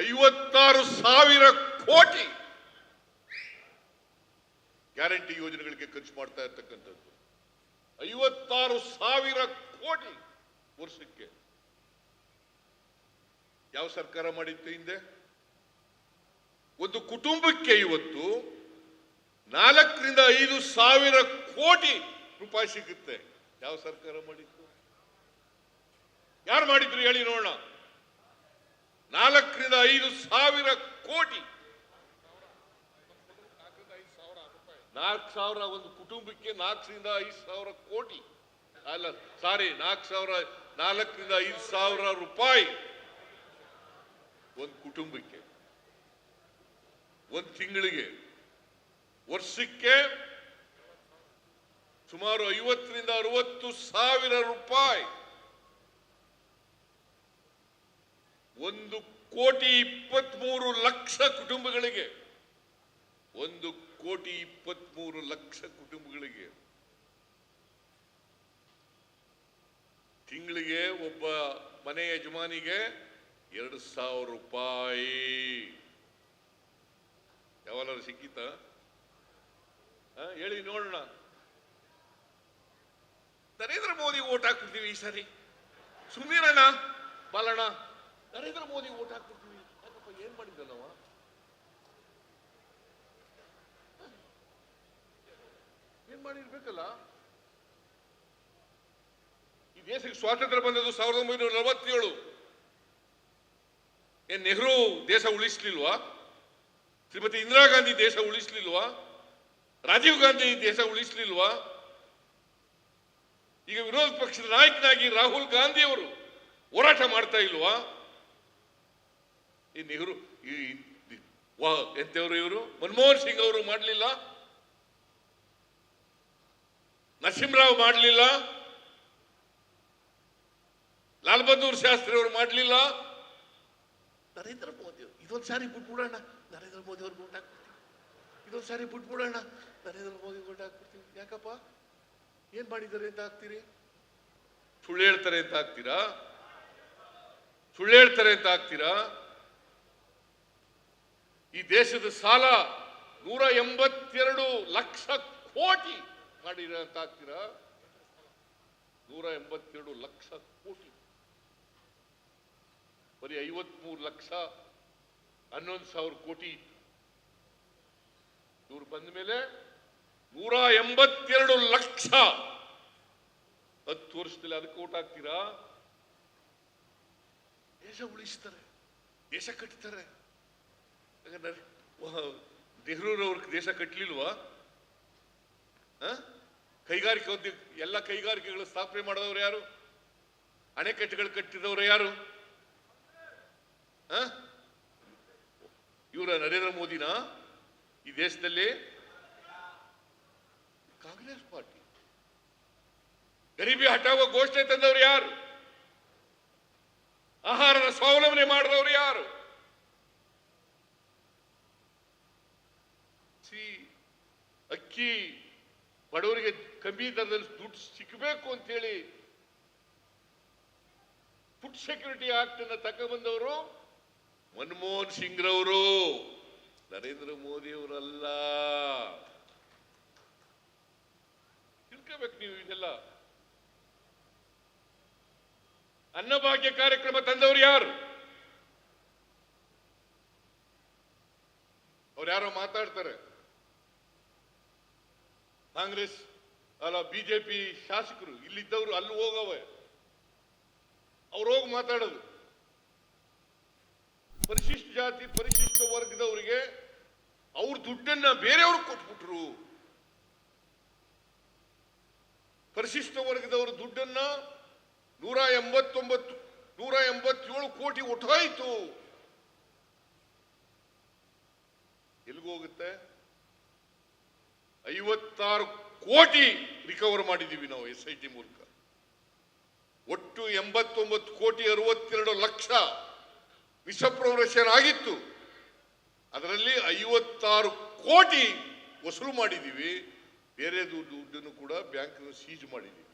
ಐವತ್ತಾರು ಸಾವಿರ ಕೋಟಿ ಗ್ಯಾರಂಟಿ ಯೋಜನೆಗಳಿಗೆ ಖರ್ಚು ಮಾಡ್ತಾ ಇರ್ತಕ್ಕಂಥದ್ದು. ಐವತ್ತಾರು ಸಾವಿರ ಕೋಟಿ ವರ್ಷಕ್ಕೆ. ಯಾವ ಸರ್ಕಾರ ಮಾಡಿತ್ತು ಹಿಂದೆ? ಒಂದು ಕುಟುಂಬಕ್ಕೆ ಇವತ್ತು ನಾಲ್ಕರಿಂದ ಐದು ಸಾವಿರ ಕೋಟಿ ರೂಪಾಯಿ ಸಿಗುತ್ತೆ. ಯಾವ ಸರ್ಕಾರ ಮಾಡಿತ್ತು? ಯಾರು ಮಾಡಿದ್ರು ಹೇಳಿ ನೋಡೋಣ. ನಾಲ್ಕರಿಂದ ಐದು ಸಾವಿರ ಕೋಟಿ. ನಾಲ್ಕು ಸಾವಿರ ಒಂದು ಕುಟುಂಬಕ್ಕೆ ನಾಲ್ಕರಿಂದ ಐದು ಸಾವಿರ ಕೋಟಿ. ಅಲ್ಲ ಸಾರಿ ನಾಲ್ಕು ಸಾವಿರ, ನಾಲ್ಕರಿಂದ ಐದು ಸಾವಿರ ರೂಪಾಯಿ ಒಂದು ಕುಟುಂಬಕ್ಕೆ. ಒಂದು ತಿಂಗಳಿಗೆ. ವರ್ಷಕ್ಕೆ ಸುಮಾರು ಐವತ್ತರಿಂದ ಅರವತ್ತು ಸಾವಿರ ರೂಪಾಯಿ. ಒಂದು ಕೋಟಿ ಇಪ್ಪತ್ಮೂರು ಲಕ್ಷ ಕುಟುಂಬಗಳಿಗೆ, ಒಂದು ಕೋಟಿ ಇಪ್ಪತ್ಮೂರು ಲಕ್ಷ ಕುಟುಂಬಗಳಿಗೆ ತಿಂಗಳಿಗೆ ಒಬ್ಬ ಮನೆ ಯಜಮಾನಿಗೆ ಎರಡು ಸಾವಿರ ರೂಪಾಯಿ. ಯಾವಲ್ಲಾರು ಸಿಕ್ಕಿತ ಹೇಳಿ ನೋಡೋಣ. ನರೇಂದ್ರ ಮೋದಿ ಓಟ್ ಹಾಕ್ತಿದ್ದೀವಿ ಈ ಸರಿ. ಸುಮ್ಮನಿರಣ್ಣ ಬಾಲಣ್ಣ. ನರೇಂದ್ರ ಮೋದಿ ಓಟ್ ಹಾಕ್ಬಿಡ್ತೀವಿ. ಯಾಕಪ್ಪ, ಏನ್ ಮಾಡಿದ್ದ ನಾವ ಏನ್ ಮಾಡಿರ್ಬೇಕಲ್ಲ? ಈ ದೇಶಕ್ಕೆ ಸ್ವಾತಂತ್ರ್ಯ ಬಂದದ್ದು ಸಾವಿರದ ಒಂಬೈನೂರ ನಲವತ್ತೇಳು. ಏನ್ ನೆಹರು ದೇಶ ಉಳಿಸ್ಲಿಲ್ವಾ? ಶ್ರೀಮತಿ ಇಂದಿರಾ ಗಾಂಧಿ ದೇಶ ಉಳಿಸ್ಲಿಲ್ವಾ? ರಾಜೀವ್ ಗಾಂಧಿ ದೇಶ ಉಳಿಸ್ಲಿಲ್ವಾ? ಈಗ ವಿರೋಧ ಪಕ್ಷದ ನಾಯಕನಾಗಿ ರಾಹುಲ್ ಗಾಂಧಿ ಅವರು ಹೋರಾಟ ಮಾಡ್ತಾ ಇಲ್ವಾ? ಈ ನೆಹರು ಈ ಎಂತವರು ಇವರು? ಮನಮೋಹನ್ ಸಿಂಗ್ ಅವರು ಮಾಡಲಿಲ್ಲ? ನರಸಿಂಹರಾವ್ ಮಾಡಲಿಲ್ಲ? ಲಾಲ್ ಬಹದ್ದೂರ್ ಶಾಸ್ತ್ರಿ ಅವರು ಮಾಡಲಿಲ್ಲ? ನರೇಂದ್ರ ಮೋದಿ ಅವರು. ಇದೊಂದು ಸಾರಿ ಬಿಟ್ಬಿಡೋಣ. ನರೇಂದ್ರ ಮೋದಿ ಅವ್ರಿಗೆ ಓಟ್ ಹಾಕ್ಬಿಡ್ತೀವಿ ಇದೊಂದು ಸಾರಿ ಬಿಟ್ಬಿಡೋಣ. ನರೇಂದ್ರ ಮೋದಿ ಓಟ್ ಹಾಕ್ಬಿಡ್ತೀವಿ ಯಾಕಪ್ಪ? ಏನ್ ಮಾಡಿದ್ದಾರೆ ಅಂತ ಹಾಕ್ತೀರಿ? ಸುಳ್ಳು ಹೇಳ್ತಾರೆ ಅಂತ ಹಾಕ್ತೀರಾ? ಸುಳ್ಳು ಹೇಳ್ತಾರೆ ಅಂತ ಹಾಕ್ತೀರಾ? ಈ ದೇಶದ ಸಾಲ ನೂರ ಎಂಬತ್ತೆರಡು ಲಕ್ಷ ಕೋಟಿ ಮಾಡಿರ ಅಂತ ಹಾಕ್ತೀರಾ ನೂರ ಎಂಬತ್ತೆರಡು ಲಕ್ಷ ಕೋಟಿ. ಬರೀ ಐವತ್ಮೂರು ಲಕ್ಷ, ಹನ್ನೊಂದು ಸಾವಿರ ಕೋಟಿ ಇವ್ರು ಬಂದ ಮೇಲೆ ನೂರ ಎಂಬತ್ತೆರಡು ಲಕ್ಷ. ಹತ್ತು ವರ್ಷದಲ್ಲಿ ಅದಕ್ಕೆ ಓಟ್ ಹಾಕ್ತೀರಾ? ದೇಶ ಉಳಿಸ್ತಾರೆ, ದೇಶ ಕಟ್ತಾರೆ. ಹಾಗಾದ್ರೆ ನೆಹರೂರವ್ರ ದೇಶ ಕಟ್ಲಿಲ್ವಾ? ಆ? ಕೈಗಾರಿಕೆ ಉದ್ಯೋಗ ಎಲ್ಲ ಕೈಗಾರಿಕೆಗಳು ಸ್ಥಾಪನೆ ಮಾಡಿದವರು ಯಾರು? ಅಣೆಕಟ್ಟೆಗಳು ಕಟ್ಟಿದವರು ಯಾರು? ಇವರ ನರೇಂದ್ರ ಮೋದಿನ? ಈ ದೇಶದಲ್ಲಿ? ಕಾಂಗ್ರೆಸ್ ಪಾರ್ಟಿ. ಗರೀಬಿ ಹಟಾವ ಘೋಷಣೆ ತಂದವರು ಯಾರು? ಆಹಾರದ ಸ್ವಾವಲಂಬನೆ ಮಾಡಿದವರು ಯಾರು ಸಿ ಅಕ್ಕಿ ಬಡವರಿಗೆ ಕಮ್ಮಿ ದರದಲ್ಲಿ ದುಡ್ಡು ಸಿಗಬೇಕು ಅಂತೇಳಿ ಫುಡ್ ಸೆಕ್ಯೂರಿಟಿ ಆಕ್ಟ್ ಅನ್ನ ತಗೊಂಡ್ಬಂದವರು ಮನಮೋಹನ್ ಸಿಂಗ್ ರವರು ನರೇಂದ್ರ ಮೋದಿ ಅವರಲ್ಲ ತಿಳ್ಕೋಬೇಕು ನೀವು ಇದೆಲ್ಲ. ಅನ್ನಭಾಗ್ಯ ಕಾರ್ಯಕ್ರಮ ತಂದವರು ಯಾರು? ಅವ್ರು ಯಾರೋ ಮಾತಾಡ್ತಾರೆ. ಕಾಂಗ್ರೆಸ್, ಅಲ್ಲ ಬಿಜೆಪಿ ಶಾಸಕರು ಇಲ್ಲಿದ್ದವರು ಅಲ್ಲಿ ಹೋಗವೆ ಅವ್ರು ಹೋಗಿ ಮಾತಾಡೋದು. ಪರಿಶಿಷ್ಟ ಜಾತಿ, ಪರಿಶಿಷ್ಟ ವರ್ಗದವರಿಗೆ ಅವ್ರ ದುಡ್ಡನ್ನ ಬೇರೆಯವ್ರಿಗೆ ಕೊಟ್ಬಿಟ್ರು. ಪರಿಶಿಷ್ಟ ವರ್ಗದವರ ದುಡ್ಡನ್ನ ನೂರ ಎಂಬತ್ತೊಂಬತ್ತು, ನೂರ ಎಂಬತ್ತೇಳು ಕೋಟಿ ಒಟ್ಟಾಯಿತು. ಐವತ್ತಾರು ಕೋಟಿ ರಿಕವರ್ ಮಾಡಿದ್ದೀವಿ ನಾವು ಎಸ್ ಐ ಟಿ ಮೂಲಕ. ಒಟ್ಟು ಎಂಬತ್ತೊಂಬತ್ತು ಕೋಟಿ ಅರವತ್ತೆರಡು ಲಕ್ಷ ವಿಷಪ್ರವರೇಷನ್ ಆಗಿತ್ತು. ಅದರಲ್ಲಿ ಐವತ್ತಾರು ಕೋಟಿ ವಸೂಲು ಮಾಡಿದ್ದೀವಿ ಬೇರೆ ದುಡ್ಡು- ದುಡ್ಡನ್ನು ಕೂಡ ಬ್ಯಾಂಕ್ ಸೀಜ್ ಮಾಡಿದ್ದೀವಿ